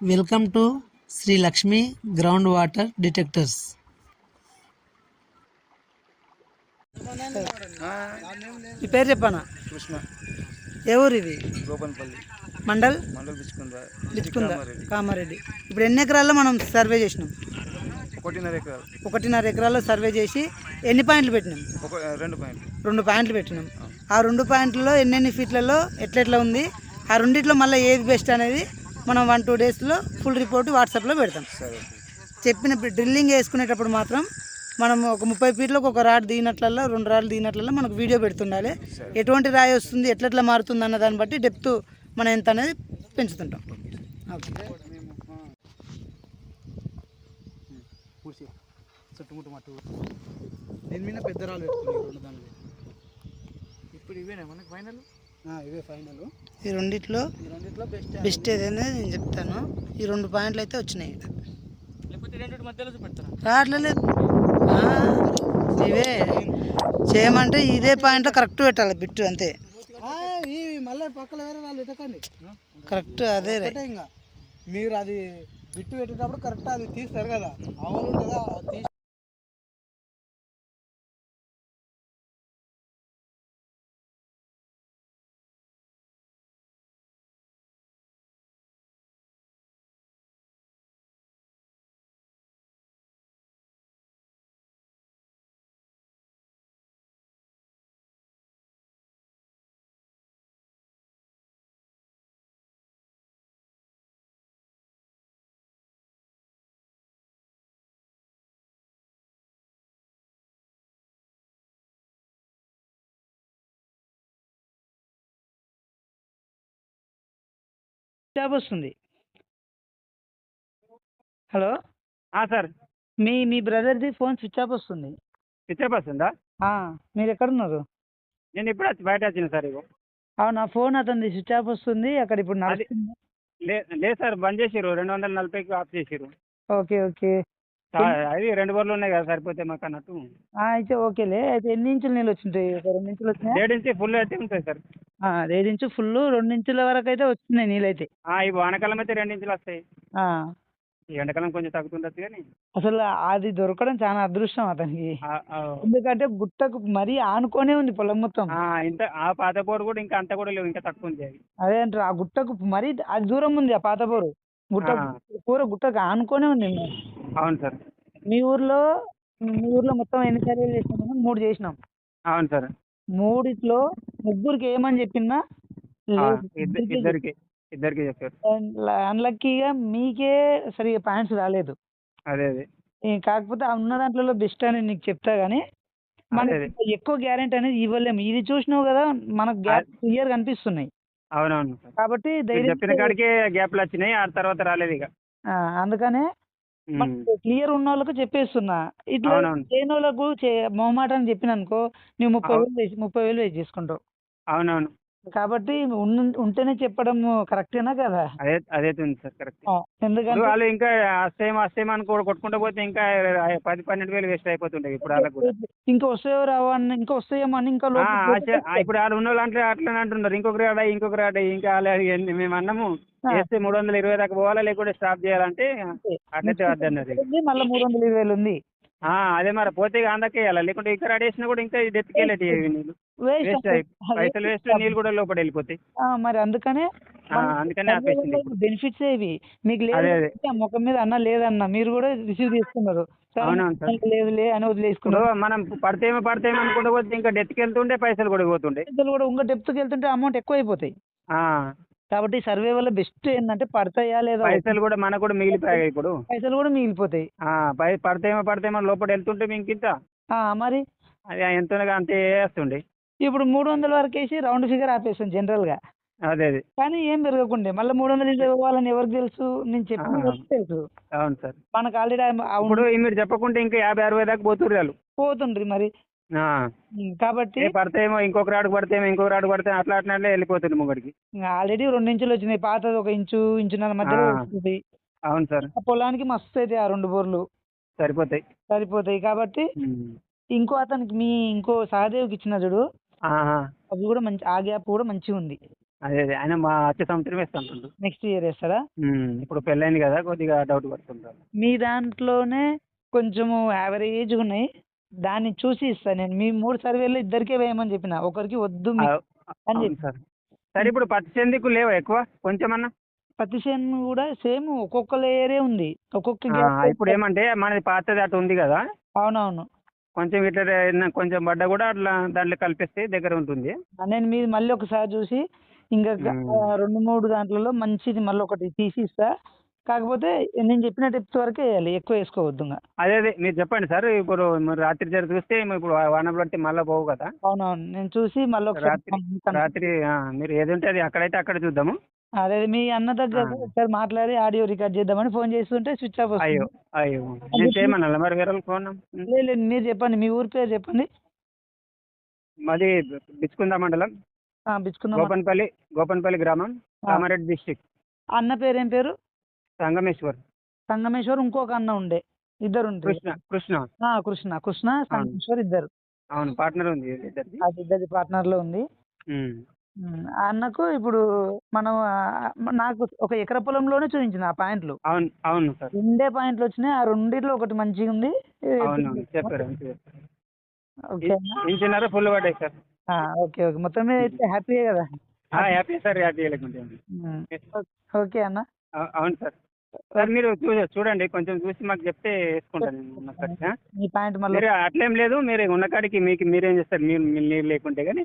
Welcome to Shri Lakshmi ground water detectors ఈ పేరు చెప్పానా? కృష్ణ ఏ ఊరు ఇది గోపన్పల్లి. మండల్? మండల్ కామారెడ్డి. ఇప్పుడు ఎన్ని ఎకరాల్లో మనం సర్వే చేసినాం? ఒకటిన్నర ఎకరాలు. ఒకటిన్నర ఎకరాల్లో సర్వే చేసి ఎన్ని పాయింట్లు పెట్టినాం? ఒక రెండు పాయింట్లు. రెండు పాయింట్లు పెట్టినాం. ఆ రెండు పాయింట్లలో ఎన్నెన్ని ఫీట్లలో ఎట్లెట్లా ఉంది? ఆ రెండిట్లో మళ్ళీ ఏది బెస్ట్ అనేది మనం వన్ టూ డేస్లో ఫుల్ రిపోర్ట్ వాట్సాప్లో పెడతాం. చెప్పిన డ్రిల్లింగ్ వేసుకునేటప్పుడు మాత్రం మనం ఒక ముప్పై ఫీట్లకు ఒక రాడ్ దిగినట్లల్లో రెండు రాళ్ళు దిగినట్లల్లో మనకు వీడియో పెడుతుండాలి. ఎటువంటి రాయి వస్తుంది ఎట్లెట్లా మారుతుంది అన్న దాన్ని బట్టి డెప్త్ మనం ఎంత అనేది పెంచుతుంటాం. ఓకే. చుట్టుముట్టు మట్టు దీని మీద పెద్ద రాళ్ళు పెట్టుకున్నాయి రెండు ఇప్పుడు ఇవేనా మనకి ఫైనల్ ఇవే ఫైనల్ ఈ రెండిట్లో ఈ రెండిట్లో బెస్ట్ బెస్ట్ ఏదైనా నేను చెప్తాను. ఈ రెండు పాయింట్లు అయితే వచ్చినాయి. లేకపోతే రెండు మధ్యలో రావట్లేదు. ఆ, ఇవే. చేయమంటే ఇదే పాయింట్లో కరెక్ట్ పెట్టాలి బిట్టు అంతే. ఇవి మళ్ళీ పక్కన వేరే పెట్టకండి కరెక్ట్ అదే ఇంకా. మీరు అది బిట్టు పెట్టేటప్పుడు కరెక్ట్ అది తీస్తారు కదా. అవును ఉంటుందా తీసి జాబ్ వస్తుంది. హలో? సార్. మీ మీ బ్రదర్ది ఫోన్ స్విచ్ ఆఫ్ వస్తుంది. పిచ్చప్ వస్తుందా? ఆ, మీరు ఎక్కడున్నారు? నేను ఇప్పుడు బయట వచ్చిన సార్ ఇగో. అవునా ఫోన్ అతనిది స్విచ్ ఆఫ్ వస్తుంది అక్కడ ఇప్పుడు లేదు సార్ బంద్ చేసిర్రు రెండు వందల నలభైకి ఆఫ్ చేసిర్రు. Okay okay. అది రెండు బోర్లు ఉన్నాయి కదా సరిపోతే మాకు అన్నట్టు. అయితే ఓకేలే అయితే ఎన్ని ఇంచులు నీళ్ళు వచ్చింటాయి? రెండు ఇంచులు వచ్చినాయి? ఏడు నుంచి ఫుల్ అయితే ఉంటాయి సార్. ఏడు ఇంచు ఫుల్ రెండు ఇంచుల వరకు అయితే వచ్చినాయి నీళ్ళు అయితే ఆ, ఈ వానకాలం అయితే రెండు ఇంచులు వస్తాయి ఆ, ఈ ఎండాకాలం కొంచెం తగ్గుతుండొచ్చు కానీ అసలు అది దొరకడం చాలా అదృష్టం అతనికి. ఆ, ఆ, ఎందుకంటే గుట్టకు మరీ ఆనుకొనే ఉంది పొలం మొత్తం. ఆ, ఇంత ఆ పాత బోర్ కూడా ఇంకా అంత కూడా లేవు ఇంకా తక్కువ ఉంది అది. అదే అంటారు ఆ గుట్టకు మరీ అది దూరం ఉంది ఆ పాత బోరు. గుట్ట ఆ. కూర గుట్టకు ఆనుకొనే ఉంది. అవును సార్. మీ ఊర్లో మీ ఊర్లో మొత్తం ఎన్ని సర్వేలు చేసినాం మనం? మూడు చేసినాం. అవును సార్. మూడిట్లో ముగ్గురికి ఏమని. ఇద్ద- ఇద్దరికీ ఇద్దరికి ఇద్దరికి చెప్పారు. అన్లక్కీగా మీకే సరిగా పాయింట్స్ రాలేదు. అదే అదే. కాకపోతే ఉన్న దాంట్లో బెస్ట్ అని నీకు చెప్తా మనకి అదే. ఎక్కువ గ్యారెంటీ అనేది ఇవ్వలేము. ఇది చూసినావు కదా మనకు గ్యాప్ క్లియర్ కనిపిస్తున్నాయి అవునవును. కాబట్టి చెప్పిన కాడికే గ్యాప్లు వచ్చినాయి ఆ తర్వాత రాలేదు ఇక. అందుకనే క్లియర్ ఉన్న వాళ్ళకు చెప్పేస్తున్నా ఇట్లా. చేయని వాళ్ళకు మొహమాట అని చెప్పిన అనుకో నువ్వు ముప్పై. వేలు ముప్పై వేలు వేసి చేసుకుంటావు అవునవును కాబట్టి ఉన్న- ఉంటేనే చెప్పడం కరెక్టేనా కదా? అదే అదే ఉంది సార్ కరెక్ట్. ఎందుకంటే వాళ్ళు ఇంకా అస్తేం అస్తేం అని కూడా కొట్టుకుంటూ పోతే ఇంకా పది పన్నెండు వేలు వేస్ట్ అయిపోతుంటాయి ఇప్పుడు వాళ్ళకి ఇంకా వస్తాయో రావో ఇంకా వస్తాయేమో అని ఇంకా ఇప్పుడు వాళ్ళు ఉన్న వాళ్ళు అంటే అట్లనే అంటున్నారు. ఇంకొక రాడా ఇంకొక రాడా ఇంకా ఎన్ని- మేము అన్నాము. వేస్తే మూడు వందల ఇరవై దాకా పోవాలా లేకుంటే స్టాప్ చేయాలంటే అట్లయితే ఇక. ఉంది, మళ్ళీ మూడు వందల ఇరవై వేలు ఉంది. ఆ, అదే మరి పోతే అందకే లేకుంటే ఇక్కడ ఆడేసినా కూడా ఇంకా డెత్తుకెళ్ళేటి నీళ్ళు వేస్ట్ పైసలు వేస్ట్ నీళ్ళు కూడా లోపల వెళ్ళిపోతాయి. మరి అందుకనే అందుకనే. బెనిఫిట్స్ ఇవి మీకు లేదు ముఖం మీద అన్న లేదన్న మీరు కూడా రిసీవ్ చేసుకున్నారు. సరే, అవునవును సార్. నాకు లేదు లే అని వదిలేసుకున్నారు. మనం పడితేమో పడితేమో అనుకుంటూ పోతే ఇంకా డెత్తుకెళ్తుండే పైసలు కూడా పోతుండే. పైసలు కూడా ఇంకా డెప్త్కి వెళ్తుంటే అమౌంట్ ఎక్కువ అయిపోతాయి కాబట్టి సర్వే వల్ల బెస్ట్ ఏంటంటే పడతాయా లేదా పైసలు కూడా మనకు కూడా మిగిలిపోయాయి ఇప్పుడు. పైసలు కూడా మిగిలిపోతాయి. పడితేమో పడితేమో లోపల వెళ్తుంటే ఇంకింత ఆ, మరి? అది ఎంత అంతే వేస్తుండే ఇప్పుడు మూడు వందల వరకు వేసి రౌండ్ ఫిగర్ ఆపేస్తాం జనరల్గా అదే అదే. కానీ ఏం పెరగకుండే మళ్ళీ మూడు వందలు ఇరవై ఇవ్వాలని ఎవరికి తెలుసు? నేను చెప్పిన తెలుసు అవును సార్. మనకు ఆల్రెడీ ఇప్పుడు మీరు చెప్పకుంటే ఇంకా యాభై అరవై దాకా పోతుర్రు వాళ్ళు. పోతుండ్రి మరి. కాబట్టి ఏ పడితేమో ఇంకొక రాడు పడితేమో ఇంకొక రాడు పడితే అట్లా అట్లా వెళ్ళిపోతుంది ముంగడికి. ఆల్రెడీ రెండు ఇంచులు వచ్చినాయి పాతది ఒక ఇంచు ఇంచున్నర మధ్యలో. వస్తుంది అవును సార్. ఆ పొలానికి మస్తు అయితే ఆ రెండు బోర్లు. సరిపోతాయి. సరిపోతాయి కాబట్టి. ఇంకో అతనికి మీ ఇంకో సహదేవ్కి ఇచ్చిన చూడు. అవి కూడా మంచి ఆ గ్యాప్ కూడా మంచిగా ఉంది. అదే అదే. ఆయన మా వచ్చే సంవత్సరం వేస్తుంటుండు నెక్స్ట్ ఇయర్ వేస్తారా ఇప్పుడు పెళ్ళైంది కదా కొద్దిగా డౌట్ పడుతుంటారు మీ దాంట్లోనే కొంచెము యావరేజ్ ఉన్నాయి. దాన్ని చూసి ఇస్తాను నేను మీ మూడు సర్వేలు ఇద్దరికే వేయమని చెప్పిన. ఒకరికి వద్దు అని చెప్పి సార్. సరే ఇప్పుడు పత్తి చెందికు లేవా ఎక్కువ? కొంచెమన్నా? పత్తి చేను కూడా సేమ్. ఒక్కొక్క లేయరే ఉంది. ఒక్కొక్క ఇప్పుడు ఏమంటే మనది పాతది అటు ఉంది కదా? అవునవును. కొంచెం ఇట్లా కొంచెం పడ్డా కూడా అట్లా దాంట్లో కలిపేస్తే దగ్గర ఉంటుంది. నేను మీరు మళ్ళీ ఒకసారి చూసి ఇంకా రెండు మూడు దాంట్లలో మంచిది మళ్ళీ ఒకటి తీసి ఇస్తా. కాకపోతే నేను చెప్పిన టిప్స్ వరకే వేయాలి ఎక్కువ వేసుకోవద్దు అదే అదే మీరు చెప్పండి సార్. ఇప్పుడు మీరు రాత్రి జర చూస్తే ఇప్పుడు వాన పడితే మళ్ళీ పోవు కదా. అవునవును నేను చూసి మళ్ళీ రాత్రి. రాత్రి మీరు ఏది ఉంటే అది అక్కడైతే అక్కడ చూద్దాము. అదే మీ అన్న దగ్గర. ఒకసారి మాట్లాడి ఆడియో రికార్డ్ చేద్దామని ఫోన్ చేస్తుంటే స్విచ్ ఆఫ్ అయ్యో అయ్యో. నేను చేయమన్నా మరి వేరే ఫోన్ లేదు మీరు చెప్పండి మీ ఊరి పేరు చెప్పండి. మాది బిచ్చుకుందా మండలం? బిచ్చుకుందాం గోపన్పల్లి గోపన్పల్లి గ్రామం. కామారెడ్డి డిస్టిక్ అన్న పేరు ఏం పేరు? సంగమేశ్వర్. సంగమేశ్వర్ ఇంకొక అన్న ఉండే. ఇద్దరు ఉంటారు కృష్ణ కృష్ణ. ఆ, కృష్ణ కృష్ణ సంగమేశ్వర్ ఇద్దరు. అవును పార్ట్నర్ ఉంది అది ఇద్దరి పార్ట్నర్లో ఉంది ఆ అన్నకు ఇప్పుడు మనం నాకు ఒక ఎకర పొలంలోనే చూపించింది ఆ పాయింట్లు. అవును అవును సార్. రెండే పాయింట్లు వచ్చినాయి. ఆ రెండిట్లో ఒకటి మంచిగా ఉంది. అవును అవును. చెప్పారు అంతే చెప్పారు. ఫుల్ పడ్డాయి సార్. Okay okay. మొత్తం మీద అయితే హ్యాపీయే కదా. హ్యాపీ సార్ హ్యాపీ లేకుంటే ఓకే అన్న. అవు- అవును సార్. సార్ మీరు చూడండి కొంచెం చూసి మాకు చెప్తే వేసుకుంటాను నేను ఉన్న కాడికి, ఆ? మీ పాయింట్ మళ్ళీ మీరు అట్లేం లేదు మీరు ఉన్న కాడికి మీకు మీరేం చేస్తారు మీరు మీరు నీరు లేకుంటే కానీ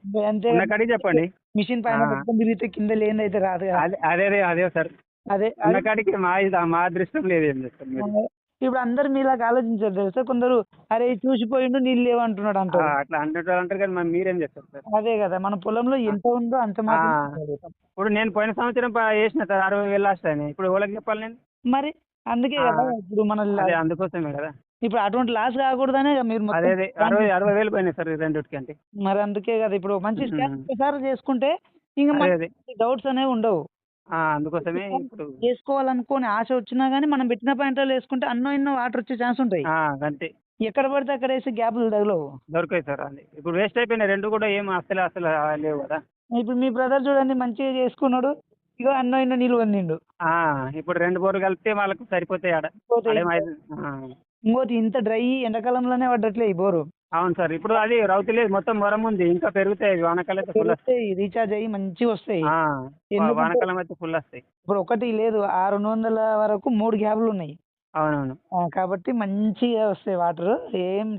ఉన్న కాడికి చెప్పండి. మిషన్ పైన ఆ. పెట్టుకొని తిరిగితే కింద లేని అయితే రాదు కదా. అదే అదే అదే సార్. అదే ఉన్న కాడికి మా ఇది- మా అదృష్టం లేదు ఏం చేస్తారు మీరు. ఇప్పుడు అందరు మీలాగా ఆలోచించారు తెలుసా? కొందరు అరే చూసిపోయిండు నీళ్ళు లేవు అంటున్నాడు ఆ, అంటారు అట్లా అంటారు అంటారు కానీ మరి మీరేం చేస్తారు సార్? అదే కదా మన పొలంలో ఎంత ఉందో అంత మాత్రం. ఇప్పుడు నేను పోయిన సంవత్సరం ప- వేసిన సార్ అరవై వేలు లాస్ట్ అని ఇప్పుడు ఎవరికి చెప్పాలి నేను? మరి అందుకే. కదా ఇప్పుడు మన అదే అందుకోసమే కదా. ఇప్పుడు అటువంటి లాస్ కాకూడదనే మీరు మొత్తం అదే అదే అరవై అరవై వేలు పోయినాయి సార్ ఈ రెండిటికి అంటే. మరి అందుకే కదా ఇప్పుడు మంచి స్కాన్. ఒకసారి చేసుకుంటే ఇంకా అదే అదే. డౌట్స్ అనేవి ఉండవు. ఆ, అందుకోసమే ఇప్పుడు చేసుకోవాలనుకోని ఆశ వచ్చినా కానీ మనం పెట్టిన పాయింట్లో వేసుకుంటే అన్నో ఎన్నో వాటర్ వచ్చే ఛాన్స్ ఉంటాయి. ఆ, అంతే ఎక్కడ పడితే అక్కడ వేసి గ్యాప్లు తగలవు. దొరకాయి సార్ అది ఇప్పుడు వేస్ట్ అయిపోయినాయి రెండు కూడా ఏం అసలు అసలు లేవు కదా. ఇప్పుడు మీ బ్రదర్ చూడండి మంచిగా చేసుకున్నాడు. ఇగో అన్నో ఎన్నో నీళ్ళు వండిండు ఆ, ఇప్పుడు రెండు బోర్లు కలిపితే వాళ్ళకు సరిపోతాయి ఆడ. ఇంకోటి ఇంత డ్రై ఎండాకాలంలోనే పడ్డట్లే ఈ బోరు. అవును సార్ ఇప్పుడు అది రౌతు లేదు మొత్తం వరం ఉంది ఇంకా పెరుగుతాయి వానాకాలం అయితే ఫుల్ వస్తాయి. రీఛార్జ్ అయ్యి మంచిగా వస్తాయి. వానాకాలం అయితే ఫుల్ వస్తాయి. ఇప్పుడు ఒకటి లేదు ఆ రెండు వందల వరకు మూడు గ్యాప్లు ఉన్నాయి. అవునవును. కాబట్టి మంచిగా వస్తాయి వాటర్. ఏం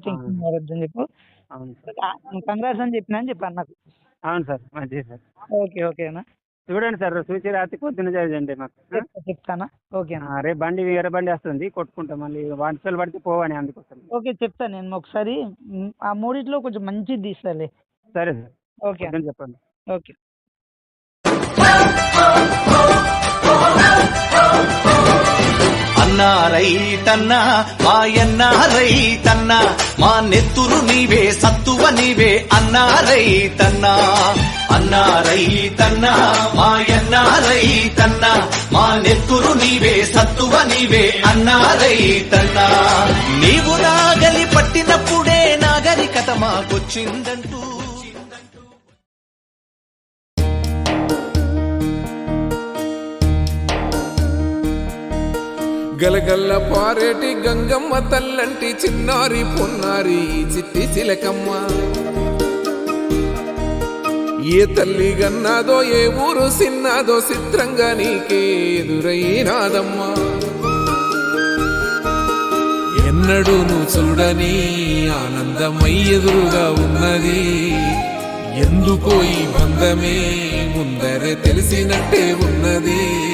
పడద్దు అని చెప్పు. అవును కంగ్రాట్స్ అని చెప్పిన అని చెప్పాను నాకు అవును సార్ మంచిది సార్. ఓకే ఓకే అన్న. చూడండి సార్ చూసి రాత్రి పొద్దున్న చేయండి ఆ? చెప్తా చెప్తానా? ఓకే రేపు బండి వేరే బండి వస్తుంది కొట్టుకుంటాం మళ్ళీ. వంటలు పడితే పోవని అందుకోసం. ఓకే చెప్తాను నేను ఒకసారి. ఆ మూడిట్లో కొంచెం మంచిది తీస్తాలే సరే సార్. ఓకే చెప్పండి. ఓకే. అన్నా రైతన్నా మాయన్న రైతన్నా మా నెత్తురు నీవే సత్తువ నీవే అన్నా రైతన్నా అన్నా మా మాయన్న రైతన్నా మా నెత్తురు నీవే సత్తువ నీవే అన్నా రైతన్నా నీవు నాగలి పట్టినప్పుడే నాగరికత మాకొచ్చిందంటూ. గలగల్ల పారేటి గంగమ్మ తల్లంటి చిన్నారి పొన్నారి చిట్టి చిలకమ్మ. ఏ తల్లి గన్నాదో ఏ ఊరు సిన్నాదో చిత్రంగా నీకే ఎదురైనాదమ్మా. ఎన్నడూ నువ్వు చూడని ఆనందమై ఎదురుగా ఉన్నది. ఎందుకో ఈ బంధమే ముందరే తెలిసినట్టే ఉన్నది.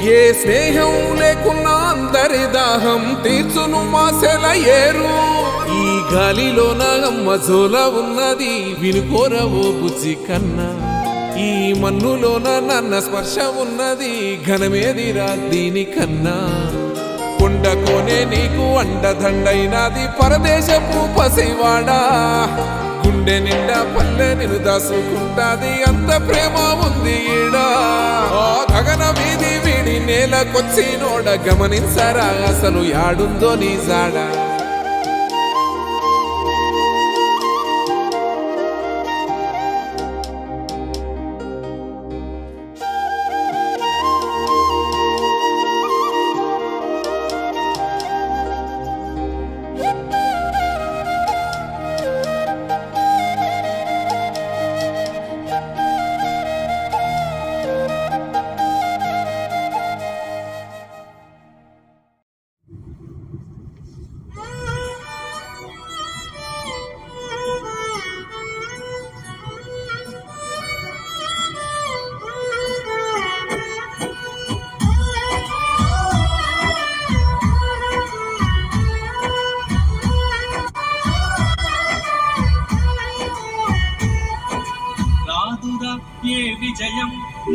ఏ స్నేహం లేకున్నా అందరి దాహం తీర్చును మాసెల ఈ గాలిలో నా అమ్మ ఉన్నది వినుకోరవో బుజ్జి కన్నా. ఈ మన్నులోన నన్న స్పర్శ ఉన్నది ఘనమేదిరా దీనికన్నా కొండకోనే నీకు అండదండైనది పరదేశపు పసివాడా. గుండె నిండా పల్లె నిన్ను దాసుకుంటాది అంత ప్రేమ ఉంది ఈడా. గగన వీధి వీడి నేలకొచ్చినోడ గమనించరా? అసలు యాడుందో నీ జాడా.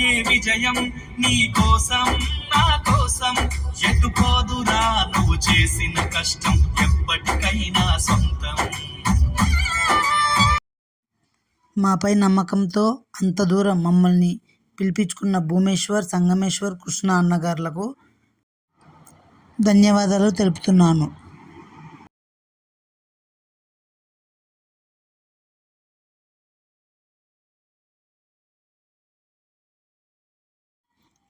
ఏ విజయం నీ కోసం నా కోసం. ఎటుపోదురా నువ్వు చేసిన కష్టం ఎప్పటికైనా సొంతం. మాపై నమ్మకంతో అంత దూరం మమ్మల్ని పిలిపించుకున్న భూమేశ్వర్ సంగమేశ్వర్ కృష్ణ అన్నగారులకు ధన్యవాదాలు తెలుపుతున్నాను.